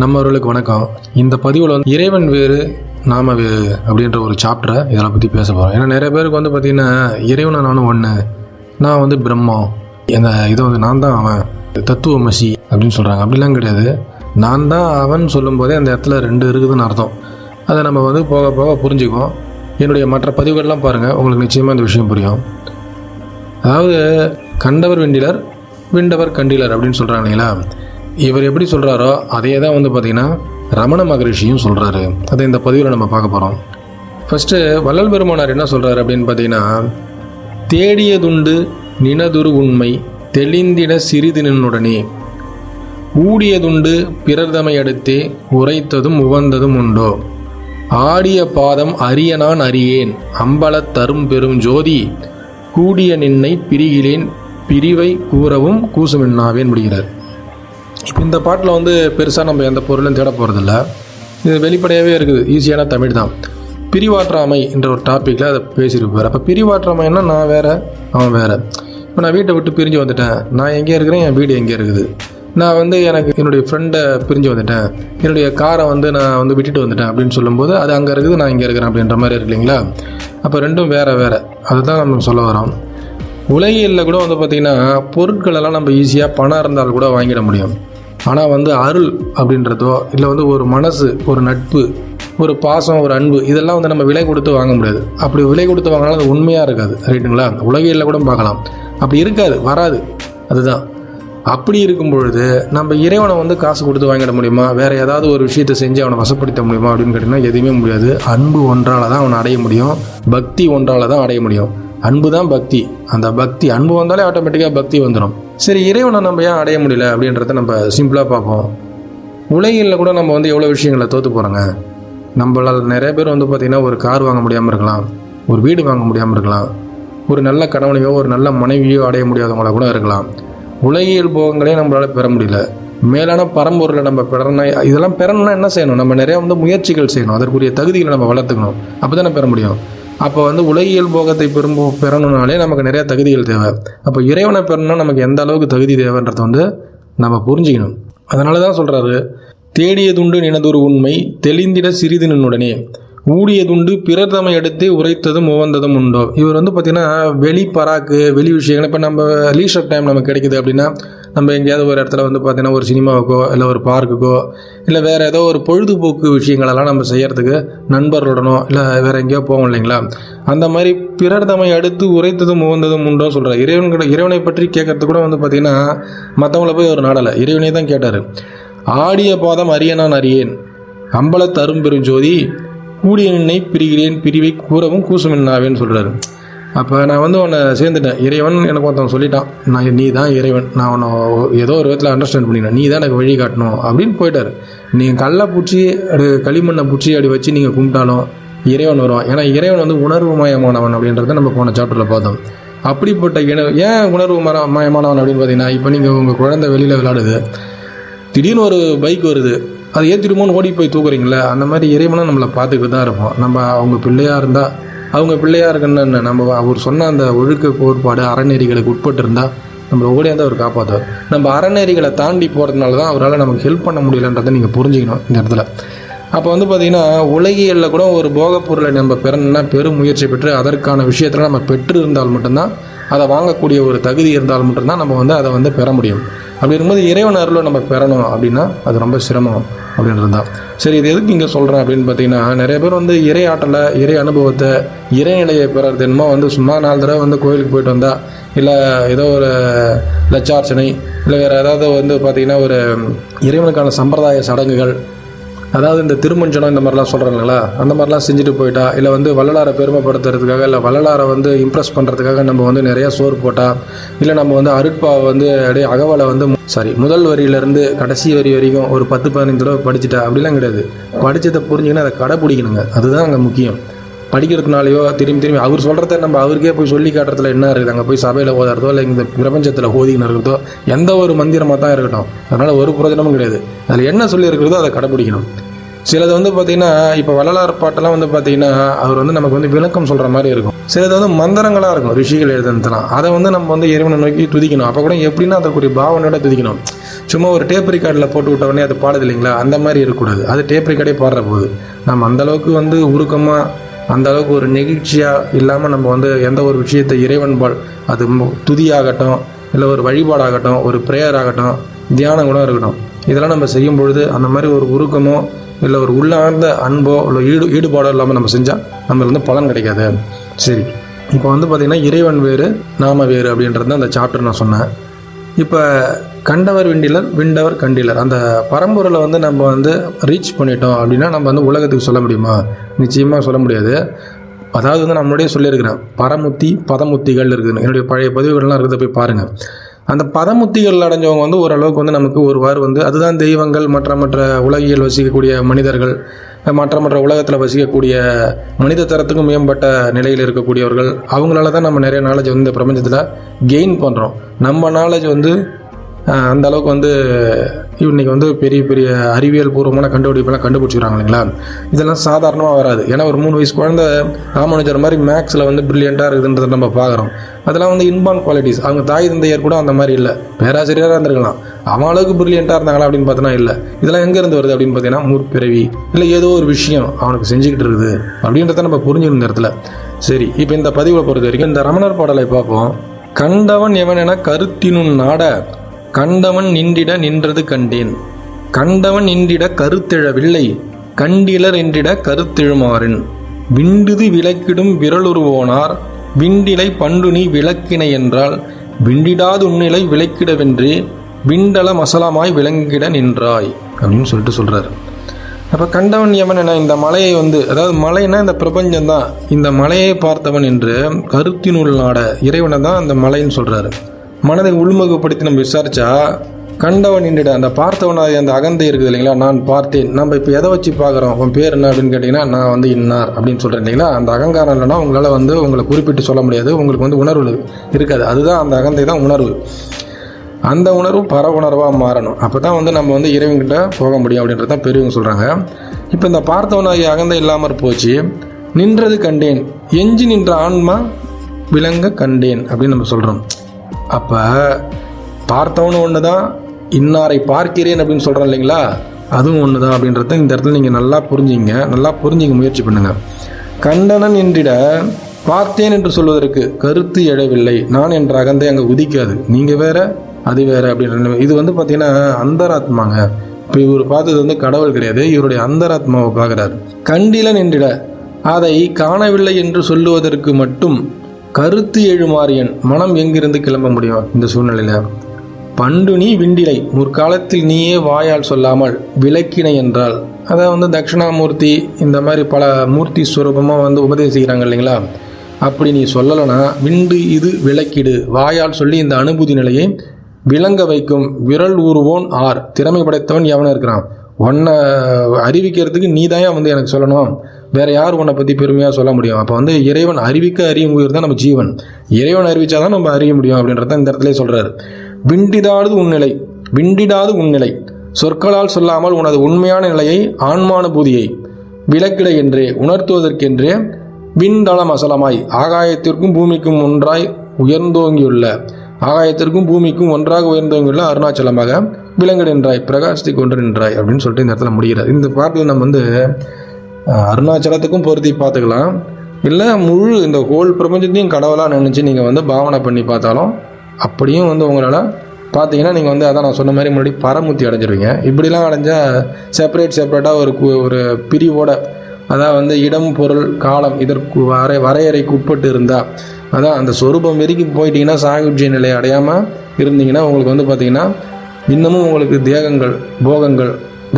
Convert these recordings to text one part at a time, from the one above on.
நம்மவர்களுக்கு வணக்கம். இந்த பதிவில் வந்து இறைவன் வேறு நாம வேறு அப்படின்ற ஒரு சாப்டரை இதெல்லாம் பற்றி பேச போகிறோம் ஏன்னா நிறைய பேருக்கு வந்து பார்த்திங்கன்னா இறைவனை நானும் ஒன்று நான் வந்து பிரம்மம் இந்த இதை வந்து நான் தான் அவன் தத்துவமசி அப்படின்னு சொல்கிறாங்க அப்படிலாம் கிடையாது. நான் தான் அவன் சொல்லும்போதே அந்த இடத்துல ரெண்டு இருக்குதுன்னு அர்த்தம். அதை நம்ம வந்து போக போக புரிஞ்சுக்குவோம். என்னுடைய மற்ற பதிவுகள்லாம் பாருங்கள் உங்களுக்கு நிச்சயமாக இந்த விஷயம் புரியும். அதாவது கண்டவர் வெண்டிலர் விண்டவர் கண்டிலர் அப்படின்னு சொல்கிறாங்க இல்லைங்களா? இவர் எப்படி சொல்கிறாரோ அதே தான் வந்து பார்த்திங்கன்னா ரமண மகரிஷியும் சொல்கிறாரு அதை இந்த பதிவில் நம்ம பார்க்க போகிறோம் ஃபஸ்ட்டு வள்ளல் பெருமானார் என்ன சொல்கிறாரு அப்படின்னு பார்த்தீங்கன்னா தேடியதுண்டு நினதுரு உண்மை தெளிந்திட சிறிது நின்னுடனே ஊடியதுண்டு பிறர்தமை அடுத்தே உரைத்ததும் உவந்ததும் உண்டோ? ஆடிய பாதம் அரியனான் அறியேன் அம்பலத் தரும் பெரும் ஜோதி கூடிய நின்னை பிரிகிலேன் பிரிவை கூறவும் கூசுமென்னாவேன் முடிகிறார். இந்த பாட்டில் வந்து பெருசாக நம்ம எந்த பொருளும் தேட போகிறதில்ல இது வெளிப்படையாகவே இருக்குது. ஈஸியான தமிழ் தான். பிரிவாற்றாமை என்ற ஒரு டாப்பிக்கில் அதை பேசியிருப்பார். அப்போ பிரிவாற்றாமைன்னா நான் வேறு அவன் வேறு. இப்போ நான் வீட்டை விட்டு பிரிஞ்சு வந்துட்டேன். நான் எங்கே இருக்கிறேன்? என் வீடு எங்கே இருக்குது? நான் வந்து எனக்கு என்னுடைய ஃப்ரெண்டை பிரிஞ்சு வந்துட்டேன். என்னுடைய காரை வந்து நான் வந்து விட்டுட்டு வந்துட்டேன் அப்படின்னு சொல்லும்போது அது அங்கே இருக்குது நான் இங்கே இருக்கிறேன் அப்படின்ற மாதிரி இருக்கு இல்லைங்களா? அப்போ ரெண்டும் வேறு வேறு. அதுதான் நம்ம சொல்ல வரோம். உலகியலில் கூட வந்து பார்த்திங்கன்னா பொருட்களெல்லாம் நம்ம ஈஸியாக பணம் இருந்தால் கூட வாங்கிட முடியும். ஆனால் வந்து அருள் அப்படின்றதோ இல்லை வந்து ஒரு மனசு ஒரு நட்பு ஒரு பாசம் ஒரு அன்பு இதெல்லாம் வந்து நம்ம விலை கொடுத்து வாங்க முடியாது. அப்படி விலை கொடுத்து வாங்கினாலும் அது உண்மையாக இருக்காது ரைட்டுங்களா? உலகியலில் கூட பார்க்கலாம். அப்படி இருக்காது வராது அதுதான். அப்படி இருக்கும் பொழுது நம்ம இறைவனை வந்து காசு கொடுத்து வாங்கிட முடியுமா? வேறு ஏதாவது ஒரு விஷயத்தை செஞ்சு அவனை வசப்படுத்த முடியுமா? அப்படின்னு கேட்டிங்கன்னா எதுவுமே முடியாது. அன்பு ஒன்றால் தான் அவனை அடைய முடியும். பக்தி ஒன்றால் தான் அடைய முடியும். அன்பு தான் பக்தி. அந்த பக்தி அன்பு வந்தாலே ஆட்டோமேட்டிக்காக பக்தி வந்துடும் சரி இறைவனை நம்ம ஏன் அடைய முடியல அப்படின்றத நம்ம சிம்பிளாக பார்ப்போம். உலகில் கூட நம்ம வந்து எவ்வளோ விஷயங்களை தோற்று போகிறோங்க நம்மளால் நிறைய பேர் வந்து பார்த்திங்கன்னா ஒரு கார் வாங்க முடியாமல் இருக்கலாம். ஒரு வீடு வாங்க முடியாமல் இருக்கலாம். ஒரு நல்ல கணவனையோ ஒரு நல்ல மனைவியோ அடைய முடியாதவங்களா கூட இருக்கலாம். உலகியல் போகங்களே நம்மளால் பெற முடியல. மேலான பரம்பொருளை நம்ம பெறணும் இதெல்லாம் பெறணும்னா என்ன செய்யணும்? நம்ம நிறையா வந்து முயற்சிகள் செய்யணும். அதற்குரிய தகுதிகளை நம்ம வளர்த்துக்கணும். அப்போ தானே பெற முடியும். அப்போ வந்து உலகியல் போகத்தை பெறும் பெறணும்னாலே நமக்கு நிறைய தகுதிகள் தேவை. அப்போ இறைவனை பெறணும்னா நமக்கு எந்த அளவுக்கு தகுதி தேவைன்றத வந்து நம்ம புரிஞ்சுக்கணும். அதனால தான் சொல்கிறாரு தேடியதுண்டு நினதொரு உண்மை தெளிந்திட சிறிது நின்னுடனே ஊடியதுண்டு பிறர் தம்மை எடுத்து உரைத்ததும் உவந்ததும் உண்டோ? இவர் வந்து பார்த்திங்கன்னா வெளி பராக்கு வெளி விஷயங்கள். இப்போ நம்ம லீஷர் டைம் நமக்கு கிடைக்குது அப்படின்னா நம்ம எங்கேயாவது ஒரு இடத்துல வந்து பார்த்திங்கன்னா ஒரு சினிமாவுக்கோ இல்லை ஒரு பார்க்குக்கோ இல்லை வேறு ஏதோ ஒரு பொழுதுபோக்கு விஷயங்களெல்லாம் நம்ம செய்கிறதுக்கு நண்பர்களுடனோ இல்லை வேறு எங்கேயோ போவோம் இல்லைங்களா? அந்த மாதிரி பிறர் தம்மை அடுத்து உரைத்ததும் உவந்ததும் உண்டோ சொல்கிறார் இறைவன் கூட இறைவனை பற்றி கேட்கறது கூட வந்து பார்த்திங்கன்னா மற்றவங்கள போய் ஒரு நாடலை. இறைவனே தான் கேட்டார். ஆடிய பாதம் அரியனான் அறியேன் அம்பல தரும் பெருஞ்சோதி கூடிய நின்னை பிரிகிறேன் பிரிவை கூறவும் கூசுமென்னாவேன்னு சொல்கிறாரு அப்போ நான் வந்து உன்னை சேர்ந்துட்டேன். இறைவன் எனக்கு ஒருத்தன் சொல்லிட்டான். நான் நீ தான் இறைவன். நான் உன்னை ஏதோ ஒரு விதத்தில் அண்டர்ஸ்டாண்ட் பண்ணிட்டேன் நீ தான் எனக்கு வழி காட்டணும் அப்படின்னு போயிட்டார். நீங்கள் கல்லை பூச்சி அது களிமண்ணை பூச்சி அப்படி வச்சு நீங்கள் கும்பிட்டாலும் இறைவன் வருவான். ஏன்னா இறைவன் வந்து உணர்வு மயமானவன் அப்படின்றத நம்ம போன சாப்டரில் பார்த்தோம். அப்படிப்பட்ட இன ஏன் உணர்வு மர மயமானவன் அப்படின்னு பார்த்தீங்கன்னா இப்போ நீங்கள் உங்கள் குழந்தை வெளியில் விளாடுது திடீர்னு ஒரு பைக் வருது. அது ஏற்றிடுமோன்னு ஓடி போய் தூக்குறீங்களே அந்த மாதிரி இறைவனை நம்மளை பார்த்துக்கிட்டு தான் இருப்போம் நம்ம அவங்க பிள்ளையாக இருந்தால் அவங்க பிள்ளையாக இருக்குன்னு என்ன நம்ம அவர் சொன்ன அந்த ஒழுக்க கோட்பாடு அறநெறிகளுக்கு உட்பட்டு இருந்தால் நம்மளை ஓடியாந்து அவர் காப்பாற்றுவார் நம்ம அறநெறிகளை தாண்டி போகிறதுனால தான் அவரால் நமக்கு ஹெல்ப் பண்ண முடியலன்றதை நீங்கள் புரிஞ்சுக்கணும் இந்த இடத்துல. அப்போ வந்து பார்த்திங்கன்னா உலகியலில் கூட ஒரு போகப் பொருளை நம்ம பெறணும்னா பெரும் முயற்சி பெற்று அதற்கான விஷயத்தில் நம்ம பெற்று இருந்தால் மட்டும்தான் அதை வாங்கக்கூடிய ஒரு தகுதி இருந்தால் மட்டும்தான் நம்ம வந்து அதை வந்து பெற முடியும். அப்படி இருக்கும்போது இறைவன் அருளை நம்ம பெறணும் அப்படின்னா அது ரொம்ப சிரமம் அப்படின்றது தான் சரி இது எதுக்கு இங்கே சொல்கிறேன் அப்படின்னு பார்த்தீங்கன்னா நிறைய பேர் வந்து இறை ஆற்றலை இறை அனுபவத்தை இறைநிலையை பெறது. என்னமோ வந்து சும்மா நாலு தடவை வந்து கோயிலுக்கு போயிட்டு வந்தால் இல்லை ஏதோ ஒரு லட்சார்ச்சனை இல்லை வேறு ஏதாவது வந்து பார்த்திங்கன்னா ஒரு இறைவனுக்கான சம்பிரதாய சடங்குகள் அதாவது இந்த திருமஞ்சனம் இந்த மாதிரிலாம் சொல்கிறாங்களா அந்த மாதிரிலாம் செஞ்சுட்டு போயிட்டா இல்லை வந்து வள்ளலாரை பெருமைப்படுத்துறதுக்காக இல்லை வள்ளலாரை வந்து இம்ப்ரெஸ் பண்ணுறதுக்காக நம்ம வந்து நிறையா சோறு போட்டால் இல்லை நம்ம வந்து அருட்பாவை வந்து அப்படியே அகவலை வந்து சாரி முதல் வரியிலேருந்து கடைசி வரி வரைக்கும் ஒரு பத்து பதினஞ்சு தடவை படிச்சுட்டா அப்படிலாம் கிடையாது. படித்ததை புரிஞ்சுக்கின்னு அதை கடைப்பிடிக்கணுங்க. அதுதான் அங்கே முக்கியம். படிக்கிறதுனாலையோ திரும்பி திரும்பி அவர் சொல்கிறத நம்ம அவருக்கே போய் சொல்லி காட்டுறதுல என்ன இருக்குது? அங்கே போய் சபையில் ஓதுறதோ இல்லை இந்த பிரபஞ்சத்தில் ஓதிக்கின்னு இருக்கிறதோ எந்த ஒரு மந்திரமாக தான் இருக்கட்டும். அதனால் ஒரு பிரயோஜனமும் கிடையாது. அதில் என்ன சொல்லி இருக்கிறதோ அதை கடைப்பிடிக்கணும் சிலது வந்து பார்த்தீங்கன்னா இப்போ வள்ளலார் பாட்டெல்லாம் வந்து பார்த்தீங்கன்னா அவர் வந்து நமக்கு வந்து விளக்கம் சொல்கிற மாதிரி இருக்கும். சிலது வந்து மந்திரங்களாக இருக்கும். ரிஷிகள் எழுதுனதுலாம் அதை வந்து நம்ம வந்து இறைவனை நோக்கி துதிக்கணும். அப்போ கூட எப்படின்னா அதற்குரிய பாவனையோட துதிக்கணும். சும்மா ஒரு டேப் ரெக்கார்டில் போட்டு விட்ட உடனே அது பாடுது இல்லைங்களா? அந்த மாதிரி இருக்கக்கூடாது. அது டேப் ரெக்கார்டே பாடுற போது. நம்ம அந்த அளவுக்கு வந்து உருக்கமாக அந்த அளவுக்கு ஒரு நெகிழ்ச்சியாக இல்லாமல் நம்ம வந்து எந்த ஒரு விஷயத்தை இறைவன்பால் அது மு- துதியாகட்டும் இல்லை ஒரு வழிபாடாகட்டும் ஒரு ப்ரேயர் ஆகட்டும் தியானம் கூட இருக்கட்டும் இதெல்லாம் நம்ம செய்யும் பொழுது அந்த மாதிரி ஒரு உருக்கமோ இல்லை ஒரு உள்ளார்ந்த அன்போ இல்லை ஈடு ஈடுபாடோ இல்லாமல் நம்ம செஞ்சால் நம்மளுக்கு வந்து பலன் கிடைக்காது. சரி. இப்போ வந்து பார்த்திங்கன்னா இறைவன் வேறு நாம வேறு அப்படின்றது தான் அந்த சாப்டர் நான் சொன்னேன். இப்போ கண்டவர் விண்டிலர் விண்டவர் கண்டிலர். அந்த பரம்பொருளை வந்து நம்ம வந்து ரீச் பண்ணிட்டோம் அப்படின்னா நம்ம வந்து உலகத்துக்கு சொல்ல முடியுமா? நிச்சயமாக சொல்ல முடியாது. அதாவது வந்து நம்மளுடைய சொல்லியிருக்கிறேன் பரமுத்தி பதமுத்திகள் இருக்குதுன்னு. என்னுடைய பழைய பதிவுகள்லாம் இருக்கிறத போய் பாருங்கள் அந்த பதமுத்திகள் அடைஞ்சவங்க வந்து ஓரளவுக்கு வந்து நமக்கு ஒருவாறு வந்து அதுதான் தெய்வங்கள் மற்ற மற்ற உலகியல் வசிக்கக்கூடிய மனிதர்கள் மற்ற மற்ற உலகத்தில் வசிக்கக்கூடிய மனித தரத்துக்கும் மேம்பட்ட நிலையில் இருக்கக்கூடியவர்கள் அவங்களால தான் நம்ம நிறைய நாலேஜ் வந்து இந்த பிரபஞ்சத்தில் கெயின் பண்ணுறோம் நம்ம நாலேஜ் வந்து அந்த அளவுக்கு வந்து இன்னைக்கு வந்து பெரிய பெரிய அறிவியல் பூர்வமான கண்டுபிடிப்பெல்லாம் கண்டுபிடிச்சிக்கிறாங்க இல்லைங்களா? இதெல்லாம் சாதாரணமாக வராது. ஏன்னா ஒரு மூணு வயசு குழந்தை ராமானுஜர் மாதிரி மேக்ஸில் வந்து ப்ரில்லியண்ட்டாக இருக்குதுன்றதை நம்ம பார்க்குறோம். அதெல்லாம் வந்து இன்பான் குவாலிட்டிஸ் அவங்க தாய் தந்தையர் கூட அந்த மாதிரி இல்லை. பேராசிரியராக இருந்திருக்கலாம். அவன் அளவுக்கு ப்ரில்லியண்ட்டாக இருந்தாங்களா அப்படின்னு பார்த்தோன்னா இல்லை. இதெல்லாம் எங்கேருந்து வருது அப்படின்னு பார்த்தீங்கன்னா முற்பிறவி இல்லை ஏதோ ஒரு விஷயம் அவனுக்கு செஞ்சுக்கிட்டு இருக்குது அப்படின்றத நம்ம புரிஞ்சுருந்த இடத்துல சரி இப்போ இந்த பதிவை பொறுத்த வரைக்கும் இந்த ரமணர் பாடலை பார்ப்போம். கண்டவன் எவன் என கருத்தினும் நாட கண்டவன் நின்றிட நின்றது கண்டேன். கண்டவன் நின்றிட கருத்தெழவில்லை கண்டிலர் என்றிட கருத்தெழுமாறின். விண்டுது விளக்கிடும் விரலுருவோனார் விண்டிலை பண்டுனி விளக்கினை என்றால் விண்டிடாது உன்னிலை விளக்கிடவென்று விண்டல மசலமாய் விளங்கிட நின்றாய் அப்படின்னு சொல்லிட்டு சொல்கிறாரு அப்போ கண்டவன் எவன் என இந்த மலையை வந்து அதாவது மலைனா இந்த பிரபஞ்சம் தான் இந்த மலையை பார்த்தவன் என்று கருத்தினுள் நாட இறைவனை தான் அந்த மலைன்னு சொல்கிறாரு மனதை உள்முகப்படுத்தி நம்ம விசாரிச்சா கண்டவன் நின்றுட அந்த பார்த்தவனாக அந்த அகந்தை இருக்குது இல்லைங்களா? நான் பார்த்தேன். நம்ம இப்போ எதை வச்சு பார்க்குறோம்? உன் பேர் என்ன அப்படின்னு கேட்டிங்கன்னா நான் வந்து இன்னார் அப்படின்னு சொல்கிறேன் இல்லைங்களா? அந்த அகங்காரம் இல்லைன்னா உங்களால் வந்து உங்களை குறிப்பிட்டு சொல்ல முடியாது. உங்களுக்கு வந்து உணர்வு இருக்காது. அதுதான் அந்த அகந்தை தான் உணர்வு. அந்த உணர்வு பர உணர்வாக மாறணும். அப்போ தான் வந்து நம்ம வந்து இறைவன்கிட்ட போக முடியும் அப்படின்றது தான் பெரியவங்க சொல்கிறாங்க இப்போ இந்த பார்த்தவனாகிய அகந்தை இல்லாமற் போச்சு. நின்றது கண்டேன். எஞ்சி நின்ற ஆன்மா விளங்க கண்டேன் அப்படின்னு நம்ம சொல்கிறோம் அப்போ பார்த்தவனும் ஒன்று தான் இன்னாரை பார்க்கிறேன் அப்படின்னு சொல்கிறோம் இல்லைங்களா? அதுவும் ஒன்று தான் அப்படின்றத இந்த இடத்துல நீங்கள் நல்லா புரிஞ்சுங்க நல்லா புரிஞ்சிங்க முயற்சி பண்ணுங்கள் கண்டனன் என்றிட பார்த்தேன் என்று சொல்வதற்கு கருத்து எழவில்லை. நான் என்ற அகந்தை அங்கே உதிக்காது. நீங்கள் வேற அது வேற அப்படின்ற இது வந்து பார்த்தீங்கன்னா அந்தராத்மாங்க. இப்போ இவர் பார்த்தது வந்து கடவுள் கிடையாது. இவருடைய அந்தராத்மாவை பார்க்குறாரு. கண்டிலன் என்றிட அதை காணவில்லை என்று சொல்லுவதற்கு மட்டும் கருத்து எழுமாறியன் மனம் எங்கிருந்து கிளம்ப முடியும் இந்த சூழ்நிலையில்? பண்டு நீ விண்டிலை முற்காலத்தில் நீயே வாயால் சொல்லாமல் விளக்கினை என்றால். அதை வந்து தட்சிணாமூர்த்தி இந்த மாதிரி பல மூர்த்தி ஸ்வரூபமாக வந்து உபதேசிக்கிறாங்க இல்லைங்களா? அப்படி நீ சொல்லலைன்னா விண்டு இது விளக்கிடு. வாயால் சொல்லி இந்த அனுபூதி நிலையை விளங்க வைக்கும். விரல் ஊறுவோன் ஆர். திறமை படைத்தவன் எவனும் இருக்கிறான். உன்னை அறிவிக்கிறதுக்கு நீ தான் வந்து எனக்கு சொல்லணும். வேற யார் உன்னை பற்றி பெருமையாக சொல்ல முடியும்? அப்போ வந்து இறைவன் அறிவிக்க அறியும் உயிர் தான் நம்ம ஜீவன். இறைவன் அறிவிச்சாதான் நம்ம அறிய முடியும் அப்படின்றத இந்த இடத்துல சொல்றாரு. விண்டிடாது உன்னிலை விண்டிடாது உன்னிலை சொற்களால் சொல்லாமல் உனது உண்மையான நிலையை ஆன்மானுபூதியை விளக்கிட என்றே உணர்த்துவதற்கென்றே விண்தளம் அசலமாய் ஆகாயத்திற்கும் பூமிக்கும் ஒன்றாய் உயர்ந்தோங்கியுள்ள ஆகாயத்திற்கும் பூமிக்கும் ஒன்றாக உயர்ந்தோங்கியுள்ள அருணாச்சலமாக விலங்கு நின்றாய் பிரகாசித்து கொண்டு நின்றாய் அப்படின்னு சொல்லிட்டு இந்த இடத்துல முடிகிறார். இந்த பாட்டில் நம்ம வந்து அருணாச்சலத்துக்கும் பொருத்தி பார்த்துக்கலாம். இல்லை முழு இந்த ஹோல் பிரபஞ்சத்தையும் கடவுளாக நினச்சி நீங்கள் வந்து பாவனை பண்ணி பார்த்தாலும் அப்படியும் வந்து உங்களால் பார்த்தீங்கன்னா நீங்கள் வந்து அதான் நான் சொன்ன மாதிரி முன்னாடி பரமுத்தி அடைஞ்சிருவீங்க. இப்படிலாம் அடைஞ்சால் செப்பரேட் செப்பரேட்டாக ஒரு ஒரு பிரிவோட அதான் வந்து இடம் பொருள் காலம் இதற்கு வரை வரையறைக்கு உட்பட்டு இருந்தால் அதான் அந்த சொரூபம் வரைக்கும் போயிட்டீங்கன்னா சாகுஜ்ய நிலை அடையாமல் இருந்தீங்கன்னா உங்களுக்கு வந்து பார்த்தீங்கன்னா இன்னமும் உங்களுக்கு தேகங்கள் போகங்கள்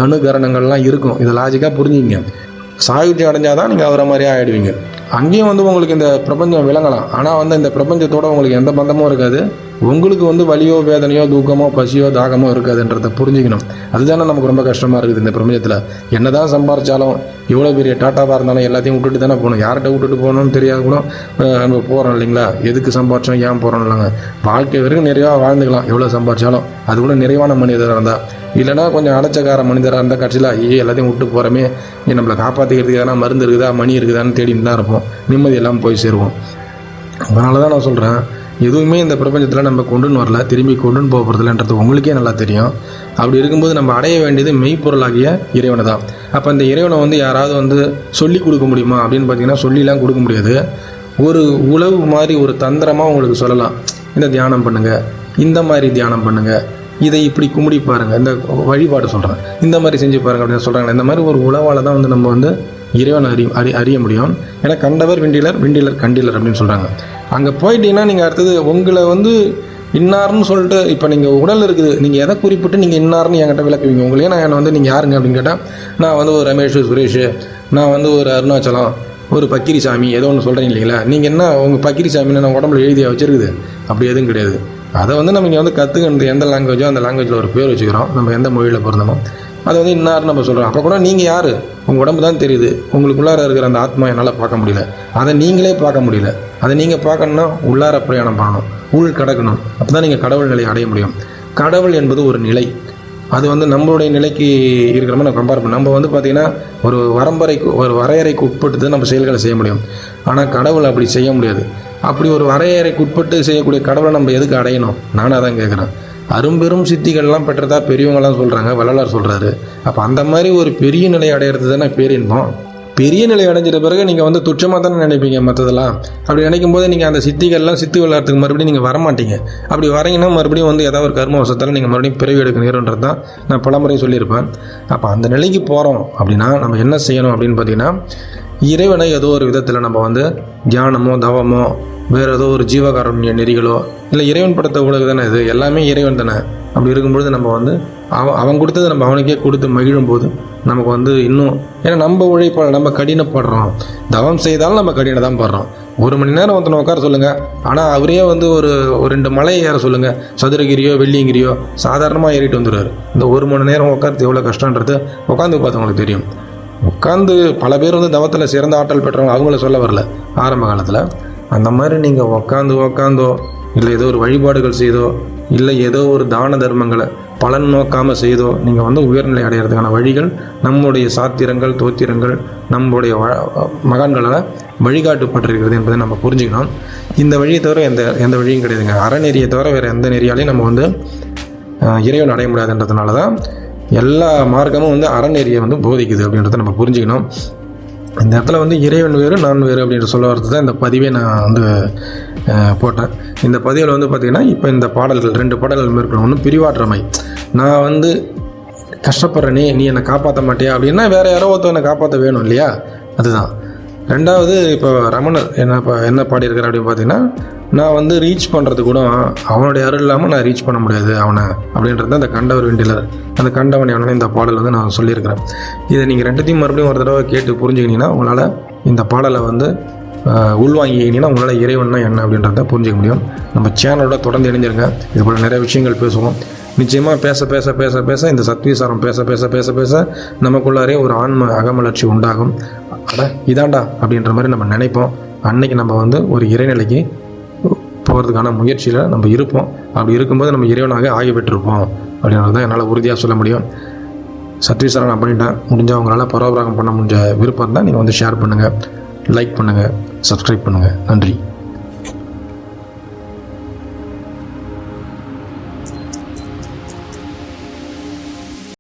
அனுகரணங்கள்லாம் இருக்கும். இதை லாஜிக்காக புரிஞ்சுங்க சாயுஜ்யம் அடைஞ்சாதான் நீங்கள் அவரை மாதிரி ஆகிடுவீங்க அங்கேயும் வந்து உங்களுக்கு இந்த பிரபஞ்சம் விளங்கலாம். ஆனால் வந்து இந்த பிரபஞ்சத்தோட உங்களுக்கு எந்த பந்தமும் இருக்காது. உங்களுக்கு வந்து வலியோ வேதனையோ தூக்கமோ பசியோ தாகமோ இருக்காதுன்றதை புரிஞ்சுக்கணும். அதுதானே நமக்கு ரொம்ப கஷ்டமாக இருக்குது இந்த பிரபஞ்சத்தில். என்னதான் சம்பாரித்தாலும் எவ்வளோ பெரிய டாட்டாவாக இருந்தாலும் எல்லாத்தையும் விட்டுட்டு தானே போகணும். யார்கிட்ட விட்டுட்டு போகணும்னு தெரியாது கூட. நம்ம போகிறோம் இல்லைங்களா? எதுக்கு சம்பாரிச்சோம் ஏன் போகிறோம் இல்லைங்க. வாழ்க்கை வரைக்கும் நிறைவாக வாழ்ந்துக்கலாம். எவ்வளோ சம்பாரிச்சாலும். அது கூட நிறைவான மனிதராக இருந்தால் இல்லைன்னா கொஞ்சம் அடைச்சக்கார மனிதராக இருந்தால் கட்சியில் ஐயே எல்லாத்தையும் விட்டு போகிறோமே நம்மளை காப்பாற்றிக்கிறதுக்கு எதனா மருந்து இருக்குதா மணி இருக்குதான்னு தேடிட்டு தான் இருப்போம். நிம்மதி எல்லாம் போய் சேருவோம். அதனால தான் நான் சொல்கிறேன் எதுவுமே இந்த பிரபஞ்சத்தில் நம்ம கொண்டுன்னு வரல திரும்பி கொண்டுன்னு போக போகிறதில்லன்றது உங்களுக்கே நல்லா தெரியும். அப்படி இருக்கும்போது நம்ம அடைய வேண்டியது மெய்ப்பொருளாகிய இறைவனை தான் அப்போ இந்த இறைவனை வந்து யாராவது வந்து சொல்லி கொடுக்க முடியுமா? அப்படின்னு பார்த்தீங்கன்னா சொல்லிலாம் கொடுக்க முடியாது. ஒரு உழவு மாதிரி ஒரு தந்திரமாக உங்களுக்கு சொல்லலாம். இந்த தியானம் பண்ணுங்கள் இந்த மாதிரி தியானம் பண்ணுங்கள் இதை இப்படி கும்பிடி பாருங்கள் இந்த வழிபாடு சொல்கிறேன் இந்த மாதிரி செஞ்சு பாருங்க அப்படின்னு சொல்கிறாங்க இந்த மாதிரி ஒரு உழவால் தான் வந்து நம்ம வந்து இறைவனை அறி அறி அறிய முடியும். ஏன்னா கண்டவர் விண்டிலர் விண்டிலர் கண்டிலர் அப்படின்னு சொல்கிறாங்க அங்கே போயிட்டீங்கன்னா நீங்கள் அடுத்தது உங்களை வந்து இன்னார்னு சொல்லிட்டு இப்போ நீங்கள் உடல் இருக்குது. நீங்கள் எதை குறிப்பிட்டு நீங்கள் இன்னார்னு என்கிட்ட விளக்குவீங்க? உங்களே நான் என்னை வந்து நீங்கள் யாருங்க அப்படின்னு கேட்டால் நான் வந்து ஒரு ரமேஷ் சுரேஷ். நான் வந்து ஒரு அருணாச்சலம் ஒரு பக்கிரி சாமி ஏதோ ஒன்று சொல்கிறீங்க இல்லைங்களா? நீங்கள் என்ன உங்கள் பக்கிரி சாமின்னு நான் உடம்புல எழுதியாக வச்சுருக்குது. அப்படி எதுவும் கிடையாது. அதை வந்து நம்ம இங்கே வந்து கற்றுக்கிறது எந்த லாங்குவேஜோ அந்த லாங்குவேஜில் ஒரு பேர் வச்சுக்கிறோம். நம்ம எந்த மொழியில் பிறந்தோமோ. அது வந்து இன்னார் நம்ம சொல்கிறோம் அப்போ கூட நீங்கள் யார்? உங்கள் உடம்பு தான் தெரியுது. உங்களுக்குள்ளார இருக்கிற அந்த ஆத்மா என்னால் பார்க்க முடியல. அதை நீங்களே பார்க்க முடியல. அதை நீங்கள் பார்க்கணுன்னா உள்ளார பிரயாணம் பண்ணணும். உள் கடக்கணும். அப்போ தான் நீங்கள் கடவுள் நிலையை அடைய முடியும். கடவுள் என்பது ஒரு நிலை. அது வந்து நம்மளுடைய நிலைக்கு இருக்கிற மாதிரி நம்ம கம்பேர் பண்ண நம்ம வந்து பார்த்திங்கன்னா ஒரு வரம்பரைக்கு ஒரு வரையறைக்கு உட்பட்டு தான் நம்ம செயல்களை செய்ய முடியும். ஆனால் கடவுள் அப்படி செய்ய முடியாது. அப்படி ஒரு வரையறைக்கு உட்பட்டு செய்யக்கூடிய கடவுளை நம்ம எதுக்கு அடையணும்? நானாக தான் கேட்குறேன் அரும்பெரும் சித்திகள்லாம் பெற்றதா பெரியவங்களாம் சொல்கிறாங்க வள்ளலார் சொல்கிறாரு அப்போ அந்த மாதிரி ஒரு பெரிய நிலை அடையிறது தானே பேரின்பம்? பெரிய நிலை அடைஞ்சிட்ட பிறகு நீங்கள் வந்து துச்சமாக தானே நினைப்பீங்க மற்றதெல்லாம் அப்படி நினைக்கும் போது நீங்கள் அந்த சித்திகள்லாம் சித்தி விளையாடுறதுக்கு மறுபடியும் நீங்கள் வரமாட்டீங்க. அப்படி வரீங்கன்னா மறுபடியும் வந்து ஏதாவது ஒரு கர்ம வசத்தால் நீங்கள் மறுபடியும் பிறவி எடுக்க நேரம்ன்றது தான் நான் பலமுறை சொல்லியிருப்பேன். அப்போ அந்த நிலைக்கு போகிறோம் அப்படின்னா நம்ம என்ன செய்யணும் அப்படின்னு பார்த்தீங்கன்னா இறைவனை ஏதோ ஒரு விதத்தில் நம்ம வந்து தியானமோ தவமோ வேறு ஏதோ ஒரு ஜீவகாரண்ய நெறிகளோ இல்லை இறைவன் படுத்த உலக தானே இது? எல்லாமே இறைவன் தானே. அப்படி இருக்கும்பொழுது நம்ம வந்து அவன் அவன் கொடுத்தது நம்ம அவனுக்கே கொடுத்து மகிழும் போது நமக்கு வந்து இன்னும் ஏன்னா நம்ம உழைப்பால் நம்ம கடினப்படுறோம். தவம் செய்தாலும் நம்ம கடின தான் படுறோம். ஒரு மணி நேரம் ஒருத்தனை உட்கார சொல்லுங்கள் ஆனால் அவரே வந்து ஒரு ஒரு ரெண்டு மலையை ஏற சொல்லுங்கள் சதுரகிரியோ வெள்ளியங்கிரியோ சாதாரணமாக ஏறிட்டு வந்துடுவார் இந்த ஒரு மணி நேரம் உட்காரத்து எவ்வளோ கஷ்டன்றது உட்காந்து பார்த்தவங்களுக்கு தெரியும். உட்காந்து பல பேர் வந்து தவத்தில் சிறந்த ஆற்றல் பெற்றவங்க அவங்கள சொல்ல வரல. ஆரம்ப காலத்தில் அந்த மாதிரி நீங்கள் உட்காந்து உக்காந்தோ இல்லை ஏதோ ஒரு வழிபாடுகள் செய்தோ இல்லை ஏதோ ஒரு தான தர்மங்களை பலன் நோக்காமல் செய்தோ நீங்கள் வந்து உயர்நிலை அடைகிறதுக்கான வழிகள் நம்முடைய சாத்திரங்கள் தோத்திரங்கள் நம்முடைய வ- மகான்களால் வழிகாட்டப்பட்டிருக்கிறது என்பதை நம்ம புரிஞ்சுக்கணும். இந்த வழியை தவிர எந்த எந்த வழியும் கிடையாதுங்க. அறநெறியை தவிர வேறு எந்த நெறியாலையும் நம்ம வந்து இறைவன் அடைய முடியாதுன்றதுனால தான் எல்லா மார்க்கமும் வந்து அறநெறியை வந்து போதிக்குது அப்படின்றத நம்ம புரிஞ்சுக்கணும். இந்த இடத்துல வந்து இறைவன் வேறு நான் வேறு அப்படின்ற சொல்ல வரது தான் இந்த பதிவே நான் வந்து போட்டேன். இந்த பதிவில் வந்து பார்த்திங்கன்னா இப்போ இந்த பாடல்கள் ரெண்டு பாடல்கள் மேற்கொள்ள ஒன்று பிரிவாற்றமை. நான் வந்து கஷ்டப்படுறேனே நீ என்னை காப்பாற்ற மாட்டியா அப்படின்னா வேறு யாரோ ஒருத்தர் என்னை காப்பாற்ற வேணும் இல்லையா? அதுதான். ரெண்டாவது இப்போ ரமணர் என்ன இப்போ என்ன பாடியிருக்கார் அப்படின்னு பார்த்தீங்கன்னா நான் வந்து ரீச் பண்ணுறது கூட அவனுடைய அருள் இல்லாமல் நான் ரீச் பண்ண முடியாது அவனை அப்படின்றது அந்த கண்டவர் வேண்டியலர் அந்த கண்டவன் அவனை இந்த பாடல் வந்து நான் சொல்லியிருக்கிறேன். இதை நீங்கள் ரெண்டுத்தையும் மறுபடியும் ஒரு தடவை கேட்டு புரிஞ்சுக்கினீங்கன்னா உங்களால் இந்த பாடலை வந்து ஆஹ், உங்களால் இறைவன்னா என்ன அப்படின்றத புரிஞ்சிக்க முடியும். நம்ம சேனலோட தொடர்ந்து இணைஞ்சிருங்க. இது போல் நிறைய விஷயங்கள் பேசுவோம். நிச்சயமாக பேச பேச பேச பேச இந்த சத்விசாரம் பேச பேச பேச பேச நமக்குள்ளாரே ஒரு ஆன்ம அகமலர்ச்சி உண்டாகும். அட இதாண்டா அப்படின்ற மாதிரி நம்ம நினைப்போம். அன்னைக்கு நம்ம வந்து ஒரு இறைநிலைக்கு போகிறதுக்கான முயற்சியில் நம்ம இருப்போம். அப்படி இருக்கும்போது நம்ம இறைவனாக ஆகி அப்படின்றது தான் என்னால் உறுதியாக சொல்ல முடியும். சத்விசாரம் நான் பண்ணிட்டேன். முடிஞ்சால் உங்களால் பரோபராகம் பண்ண முடிஞ்ச விருப்பம் இருந்தால் நீங்கள் வந்து ஷேர் பண்ணுங்கள் லைக் பண்ணுங்கள் சப்ஸ்கிரைப் பண்ணுங்கள் நன்றி.